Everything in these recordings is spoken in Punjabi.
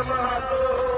সর্বহাত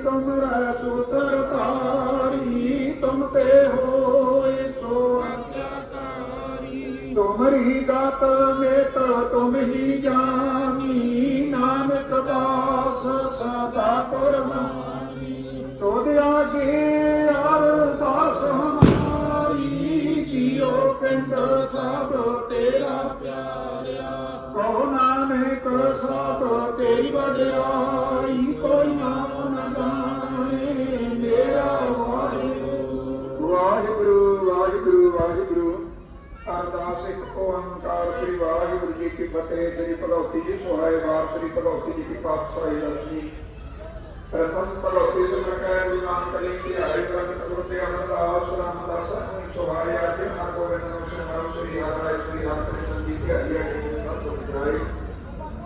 ਸੁਨਗਰੀ ਤੁਮਰਾ ਸੂਤਰ ਤਾਰੀ ਤੁਮ ਤੇ ਹੋਏ ਸੋ ਆਗਿਆਕਾਰੀ ਤੁਮਰੀ ਦਾਤ ਮੇਤ, ਤੁਮ ਹੀ ਜਾਨੀ ਨਾਨਕ ਦਾਸ ਸਦਾ ਕੁਰਬਾਨੀ ਤੋਦ ਆਗੇ ਅਰਦਾਸ ਹਮਾਰੀ ਜੀਓ ਪਿੰਡ ਸਭ ਤੇਰਾ ਪਿਆਰਿਆ। ਕਹੋ ਨਾਨਕ, ਸਭ ਤੇਰੀ ਵਡਿਆਈ। ਅਰਦਾਸ ਓੰਕਾਰ ਸ੍ਰੀ ਵਾਹਿਗੁਰੂ ਜੀ ਕੀ ਫਤਿਹ, ਸ੍ਰੀ ਭਗਵਤੀ ਜੀ ਸੁਹਾਏ ਵਾਰ, ਸ੍ਰੀ ਭਗਵਤੀ ਜੀ ਕੀ ਪਾਤਸ਼ਾਹੀ ਰਸਨੀ ਪ੍ਰਥਮ ਭਗਵਤੀ ਜੀ ਪ੍ਰਕਾਰ ਕਲੀ ਕੀ ਹਰਿ ਪ੍ਰਗਟ ਗੁਰੂ ਤੇ ਅਮਰਦਾਸ ਰਾਮਦਾਸ ਨੂੰ ਸੁਹਾਏ ਆਜੇ ਹਰ ਗੋਬਿੰਦ ਨੂੰ ਸਿਮਰਨ ਸ੍ਰੀ ਹਰਿ ਸ੍ਰੀ ਹਰਿ ਕ੍ਰਿਸ਼ਨ ਕੀ ਹਰਿ ਜੀ ਸਭ ਤੋਂ ਵਿਚਾਰੇ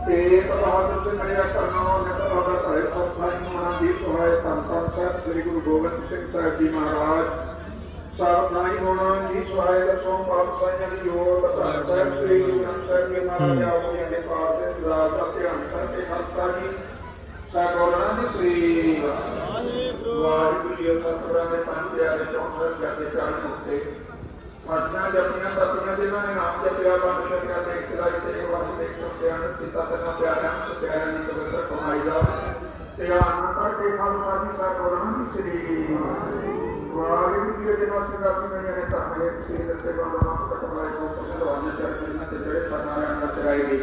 ਤੇ ਪ੍ਰਭਾਤ ਵਿੱਚ ਮਰਿਆ ਕਰਨਾ ਨਿਤ ਬਾਬਾ ਸਾਹਿਬ ਸਤਿ ਮਹਾਰਾਜ ਜੀ ਸੁਹਾਏ ਧੰਨ ਸਾਹਿਬ, ਸ੍ਰੀ ਗੁਰੂ ਗੋਬਿੰਦ ਸਿੰਘ ਸਾਹਿਬ ਜੀ ਮਹਾਰਾਜ। ਸਾਹਿਬ ਨਾਈ ਹੋਣਾ ਜੀ ਸੁਹਾਏ ਦਸੋਂ ਪਾਤਸ਼ਾਹੀਆਂ ਦੀ ਜੋਤ ਸਾਹਿਬ ਸ੍ਰੀ ਗੁਰੂ ਗ੍ਰੰਥ ਸਾਹਿਬ ਜੀ ਮਹਾਰਾਜ ਆਪਣੀਆਂ ਦੇ ਪਾਠ ਦੇ ਵਿਲਾਸ ਦਾ ਧਿਆਨ ਕਰਕੇ ਹਰਤਾ ਜੀ। ਸਾਗੋਰਣਾ ਦੀ ਸ੍ਰੀ ਵਾਹਿਗੁਰੂ ਜੀ ਸਤਿਗੁਰਾਂ ਦੇ ਪੰਜ ਪਿਆਰੇ ਚੌਂਹਠ ਕਰਦੇ ਚਰਨ ਉੱਤੇ। ਪਾਠਾਂ ਜਪੀਆਂ ਤਪੀਆਂ ਜਿਨ੍ਹਾਂ ਨੇ ਨਾਮ ਜਪਿਆ ਬੰਦ ਸ਼ਰਿਆ ਦੇ ਇਕਰਾਈ ਤੇ ਵਾਸਤੇ ਸੁਖਿਆਨ ਪਿਤਾ ਤਨਾ ਪਿਆਰਿਆਂ ਸੁਖਿਆਨ ਦੀ ਪਵਿੱਤਰ ਕਮਾਈ ਦਾ ਤੇ ਆਨ ਕਰਕੇ ਖਾਲਸਾ ਜੀ ਸਾਗੋਰਣਾ ਦੀ ਸ੍ਰੀ ਵਾਹਿਗੁਰੂ ਜੀ ਦੇ ਨੇ ਤਾਂ ਹੈ ਸ੍ਰੀ ਦਸੇ ਬਾਬਾ ਨਾਮ ਕਟਵਾਏ ਕੋ ਸਦਵਾਨੇ ਚਰਨ ਤੇ ਜਿਹੜੇ ਸਰਨਾਰਿਆਂ ਦਾ ਚਰਾਈ ਗਈ।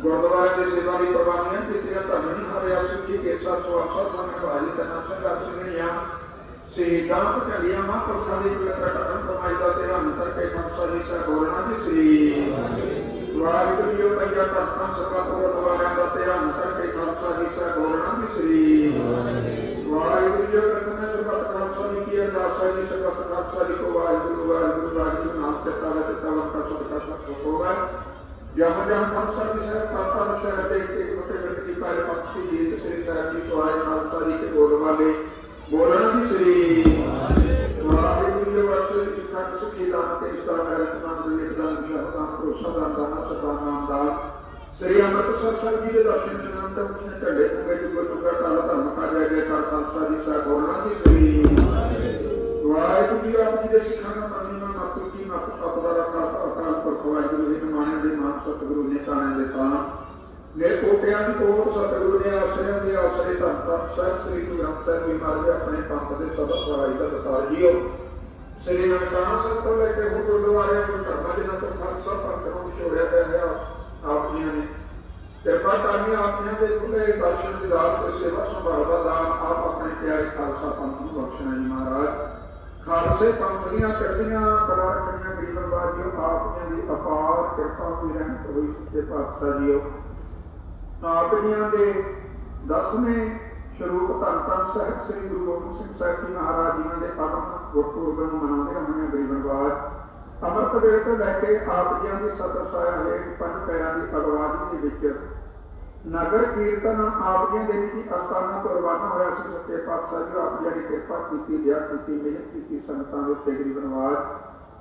ਗੁਰਦੁਆਰੇ ਦੇ ਸੇਵਾ ਦੀ ਕੁਰਬਾਨੀਆਂ ਕੀਤੀਆਂ ਧੰਨ ਹਰਿ ਆਪ ਜੀ ਕੇ ਸਾਥ ਸਵਾਸਾ ਸਾਨੂੰ ਭਾਜੀ ਤਨਾ ਸੰਗਤ ਸੁਣੀਆਂ ਸ਼ਹੀਦਾਂ ਭਟਲੀਆਂ ਮਾਂ ਪੁਰਖਾਂ ਪਵਿੱਤਰ ਕਦਮ ਕਮਾਈ ਦਾ ਤੇ ਅੰਤਰ ਕੇ ਮਨਸਾ ਜੀ ਬੋਲਣਾ ਦੀ ਸ੍ਰੀ ਵਾਹਿਗੁਰੂ ਜੀ ਪੰਜਾ ਤਖਤਾਂ ਸਰਬਤ ਗੁਰਦੁਆਰਿਆਂ ਦਾ ਤੇ ਅੰਤਰ ਕੇ ਮਨਸਾ ਜੀ ਬੋਲਣਾ ਦੀ ਸ੍ਰੀ ਵਾਹਿਗੁਰੂ ਜੀ ਖਾਲਸਾ ਜੀ ਕੀ ਅਰਦਾਸਾ ਜੀ ਸਰਬਤ ਖਾਲਸਾ ਜੀ ਕੋ ਵਾਹਿਗੁਰੂ ਵਾਹਿਗੁਰੂ ਵਾਹਿਗੁਰੂ ਨਾਮ ਤੇ ਤਾਵੇ ਤੇ ਤਾਵਨ ਕਾ ਸੁਖ ਕਾ ਸੁਖ ਹੋਗਾ ਜਮ ਜਮ ਖਾਲਸਾ ਜੀ ਸਰ ਪਾਪਾ ਨਸ਼ਾ ਦੇ ਕੇ ਕੋਟੇ ਮਿੰਟ ਦੀ ਪਹਿਲੇ ਪક્ષੀ ਜੀ ਸ੍ਰੀ ਸਾਹਿਬ ਜੀ ਸਵਾਏ ਖਾਲਸਾ ਜੀ ਤੇ ਬੋਲਣ ਵਾਲੇ ਬੋਲਣ ਦੀ ਸ੍ਰੀ ਵਾਹਿਗੁਰੂ ਜੀ ਵਾਸਤੇ ਸਿੱਖਾਂ ਸੁਖੀ ਦਾਨ ਤੇ ਇਸ ਤਰ੍ਹਾਂ ਮੇਰੇ ਸਮਾਨ ਦੇ ਵਿੱਚ ਦਾਨ ਸ਼ਬਦਾਂ ਭਰੋਸਾ ਦਾਨ ਦਾਨ ਸਦਾ ਨਾਮ ਦਾ ਸ੍ਰੀ ਅੰਮ੍ਰਿਤਸਰ ਸਾਹਿਬ ਜੀ ਦੇ ਦਰਸ਼ਨ ਜਨਮ ਤੱਕ ਉਸਨੇ ਢੱਡੇ ਤੁੰਗੇ ਜੁਗ ਜੁਗਾ ਕਾਲ ਧਰਮ ਕਰ ਲਿਆ ਗਿਆ ਕਰ ਖਾਲਸਾ ਜੀ ਸਾਹਿਬ ਬੋਲਣਾ ਦੀ ਸ੍ਰੀ ਵਾਹਿਗੁਰੂ ਜੀ ਆਪ ਜੀ ਦੇ ਸਿੱਖਾਂ ਦਾ ਮੰਨੀ ਨਾ ਮਾਤੂ ਕੀ ਮਾਤੂ ਪਤਦਾ ਰੱਖਾ ਅਕਾਲ ਪੁਰਖ ਵਾਹਿਗੁਰੂ ਜੀ ਮਾਣੇ ਦੇ ਨਾਮ ਸਤਿਗੁਰੂ ਨੇ ਤਾਣੇ ਦੇ ਤਾਂ ਨੇ ਕੋਟਿਆਂ ਦੀ ਕੋਟ ਸਤਿਗੁਰੂ ਨੇ, ਆਸਰਿਆਂ ਦੇ ਆਸਰੇ ਧੰਨ ਧੰਨ ਸਾਹਿਬ, ਸ੍ਰੀ ਗੁਰੂ ਗ੍ਰੰਥ ਸਾਹਿਬ ਜੀ ਮਹਾਰਾਜ ਆਪਣੇ ਪੰਥ ਦੇ ਸਦਾ ਸਹਾਈ ਦਾ ਦਤਾਰ ਜੀਓ ਸ੍ਰੀ ਨਨਕਾਣਾ ਸਾਹਿਬ ਤੋਂ ਲੈ ਕੇ ਹੁਣ ਗੁਰਦੁਆਰਿਆਂ ਨੂੰ ਧਰਮਾਂ ਜਿਨ੍ਹਾਂ ਤੋਂ ਖਾਲਸਾ ਪੰਥ ਨੂੰ ਵਿਛੋੜਿਆ ਗਿਆ ਹੈ। ਆਪ ਜੀਆਂ ਨੇ ਕਿਰਪਾ ਕਰਨੀ ਆਪਣੀਆਂ ਦੇ ਖੁੱਲੇ ਦਰਸ਼ਨ ਦਿਦਾਰ ਤੇ ਸੇਵਾ ਸੰਭਾਲ ਦਾ ਦਾਨ ਆਪ ਆਪਣੇ ਪਿਆਰੇ ਖਾਲਸਾ ਪੰਥ ਨੂੰ ਬਖਸ਼ਣਾ ਜੀ ਮਹਾਰਾਜ। ਖਾਲਸੇ ਪੰਥ ਦੀਆਂ ਚੜ੍ਹਦੀਆਂ ਕਲਾ ਰੱਖਣੀਆਂ ਗਰੀਬਨ ਬਾਜੀਓ ਆਪਣੀਆਂ ਦੀ ਅਪਾਰ ਕਿਰਪਾ ਦੀ ਰਹਿਮਤ ਹੋਈ ਸੱਚੇ ਪਾਤਸ਼ਾਹ ਜੀਓ। ਆਪਣੀਆਂ ਦੇ ਦਸਵੇਂ ਸ਼ਰੂਪ ਧੰਨ ਧੰਨ ਸਾਹਿਬ ਸ੍ਰੀ ਗੁਰੂ ਗੋਬਿੰਦ ਸਿੰਘ ਸਾਹਿਬ ਜੀ ਮਹਾਰਾਜ ਜੀ ਦੇ ਪਰਮ ਗੁਰਪੁਰਬ ਨੂੰ ਮਨਾਉਂਦੇ ਹੋਏ ਗਰੀਬਨ ਬਾਜ ਅੰਮ੍ਰਿਤ ਵੇਲੇ ਤੋਂ ਲੈ ਕੇ ਆਪ ਜੀਆਂ ਦੀ ਸਤਰ ਸਾਇਆ ਹੇਠ ਪੰਜ ਪੈਰਾਂ ਦੀ ਅਗਵਾਜੀ ਦੇ ਵਿੱਚ ਨਗਰ ਕੀਰਤਨ ਆਪ ਜੀਆਂ ਦੇ ਨਿੱਜੀ ਅਸਥਾਨਾਂ ਤੋਂ ਰਵਾਨਾ ਹੋਇਆ ਸੀ, ਸੱਚੇ ਪਾਤਸ਼ਾਹ ਜੀ ਆਪ ਜੀ ਦੀ ਕਿਰਪਾ ਕੀਤੀ ਦਿਆ ਕੀਤੀ, ਮਿਹਰ ਕੀਤੀ, ਸੰਗਤਾਂ ਦੇ ਉੱਤੇ ਗਰੀਬ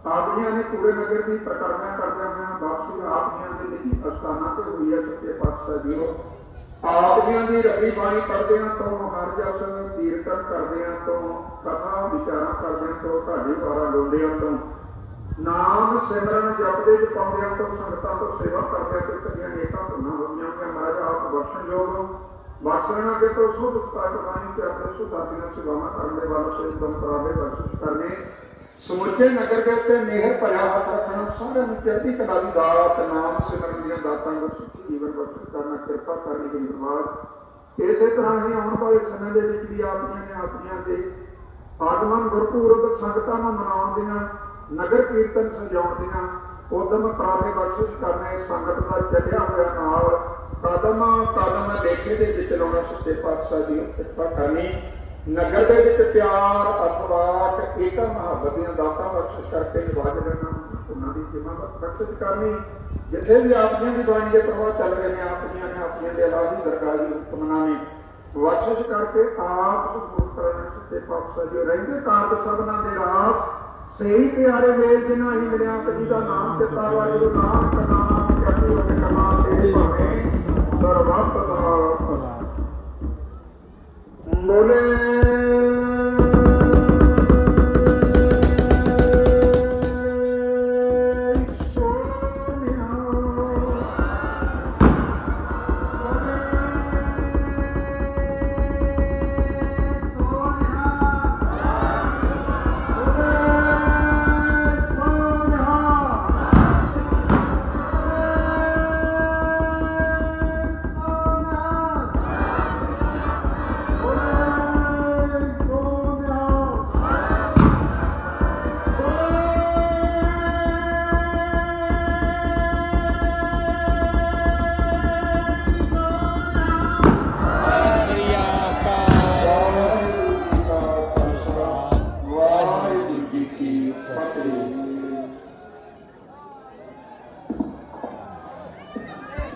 ਆਪ ਜੀਆਂ ਨੇ ਪੂਰੇ ਨਗਰ ਦੀ ਪ੍ਰਕਰਮਾ ਕਰਦਿਆਂ ਹੋਇਆਂ ਵਾਪਸੀ ਆਪ ਜੀਆਂ ਦੇ ਨਿੱਜੀ ਅਸਥਾਨਾਂ ਤੇ ਹੋਈ ਹੈ, ਸੱਚੇ ਪਾਤਸ਼ਾਹ ਜੀ ਆਪ ਜੀਆਂ ਦੀ ਰੱਬੀ ਬਾਣੀ ਪੜ੍ਹਦਿਆਂ ਤੋਂ ਹਰ ਜਸ ਕੀਰਤਨ ਕਰਦਿਆਂ ਤੋਂ ਕਥਾ ਵਿਚਾਰਾਂ ਕਰਦਿਆਂ ਤੋਂ ਤੁਹਾਡੇ ਦੁਆਰਾ ਗਾਉਂਦਿਆਂ ਤੋਂ ਨਾਮ ਸਿਮਰਨ ਜਪਦੇ ਜਪਾਉਂਦਿਆਂ ਤੋਂ ਸੰਗਤਾਂ ਤੋਂ ਸੇਵਾ ਕਰਦਿਆਂ ਤੋਂ ਕਦੀਆਂ ਨੇਕਾਂ ਧੁਨਾਂ ਹੋਈਆਂ ਕਿ ਮਹਾਰਾਜ ਆਪ ਬਖਸ਼ਣ ਯੋਗ ਬਖਸ਼ਣਾ ਕੇ ਤੋਂ ਸੁਧ ਉਸਤਾਦ ਬਾਣੀ ਤੇ ਆਪਣੇ ਸੁਧਾਦੀਆਂ ਸੇਵਾਵਾਂ ਕਰਨ ਦੇ ਵਾਲੇ ਸੇ ਦਮ ਕਰਾਵੇ, ਬਖਸ਼ਿਸ਼ ਕਰਨੇ। ਸਮੁੱਚੇ ਨਗਰ ਦੇ ਉੱਤੇ ਮਿਹਰ ਭਰਿਆ ਹੱਥ ਰੱਖਣਾ ਸਾਰਿਆਂ ਨੂੰ ਚੜ੍ਹਦੀ ਕਲਾ ਦੀ ਦਾਤ, ਨਾਮ ਸਿਮਰਨ ਦੀਆਂ ਦਾਤਾਂ ਨੂੰ ਸੁਖੀ ਜੀਵਨ ਬਖਸ਼ ਕਰਨਾ, ਕਿਰਪਾ ਕਰਨੀ ਦੀ ਨਿਰਵਾਦ ਇਸੇ ਤਰ੍ਹਾਂ ਹੀ ਆਉਣ ਵਾਲੇ ਸਮੇਂ ਦੇ ਵਿੱਚ ਵੀ ਆਪਣੀਆਂ ਨੇ ਆਪਣੀਆਂ ਦੇ ਆਗਮਨ ਗੁਰਪੁਰਬ ਸੰਗਤਾਂ ਨੂੰ ਮਨਾਉਣ ਦੀਆਂ ਨਗਰ ਕੀਰਤਨ ਸਜਾਉਣ ਦੀਆਂ ਉਦਮ ਪ੍ਰਾਪੇ ਬਖਸ਼ਿਸ਼ ਕਰਨੇ ਸੰਗਤ ਦਾ ਚੱਲਿਆ ਹੋਇਆ ਨਾਲ ਕਦਮ ਕਦਮ ਲੇਖੇ ਦੇ ਵਿੱਚ ਲਾਉਣਾ ਸੱਚੇ ਪਾਤਸ਼ਾਹ ਦੀ ਕਿਰਪਾ ਕਰਨੀ। ਨਗਰ ਦੇ ਵਿੱਚ ਪਿਆਰ ਅਖਵਾਟ ਏਕਾ ਮੁਹੱਬਤ ਦੀਆਂ ਦਾਤਾਂ ਬਖਸ਼ਿਸ਼ ਕਰਕੇ ਨਿਵਾਜ ਲੈਣਾ, ਉਹਨਾਂ ਦੀ ਜਿਮਾ ਬਖਸ਼ਿਸ਼ ਕਰਨੀ। ਜਿੱਥੇ ਵੀ ਆਪਣੀਆਂ ਦੀ ਬਾਣੀ ਦੇ ਪ੍ਰਵਾਹ ਚੱਲ ਰਹੇ ਨੇ, ਆਪਣੀਆਂ ਨੇ ਆਪਣੀਆਂ ਦੇ ਅਲਾਹੀ ਦਰਗਾਹ ਦੀ ਹੁਕਮਨਾਮੇ ਬਖਸ਼ਿਸ਼ ਕਰਕੇ ਆਪ ਸੁਪੁਰ ਕਰਨ ਸੱਚੇ ਪਾਤਸ਼ਾਹ ਜੀ। ਰਹਿੰਦੇ ਕਾਰਜ ਸਭਨਾਂ ਦੇ ਰਾਹ ਸਹੀ ਪਿਆਰੇ ਵੇਲ ਜਿਨ੍ਹਾਂ ਹੀ ਮਿਲਿਆ ਕਦੀ ਦਾ ਨਾਮ ਦਿੱਤਾ, ਵਾਹਿਗੁਰੂ ਨਾਨਕ ਨਾਮ ਜਪੀ ਉਹ ਕਮਾ ਤੇ ਭਾਵੇਂ ਸਰਬੱਤ ਦਾ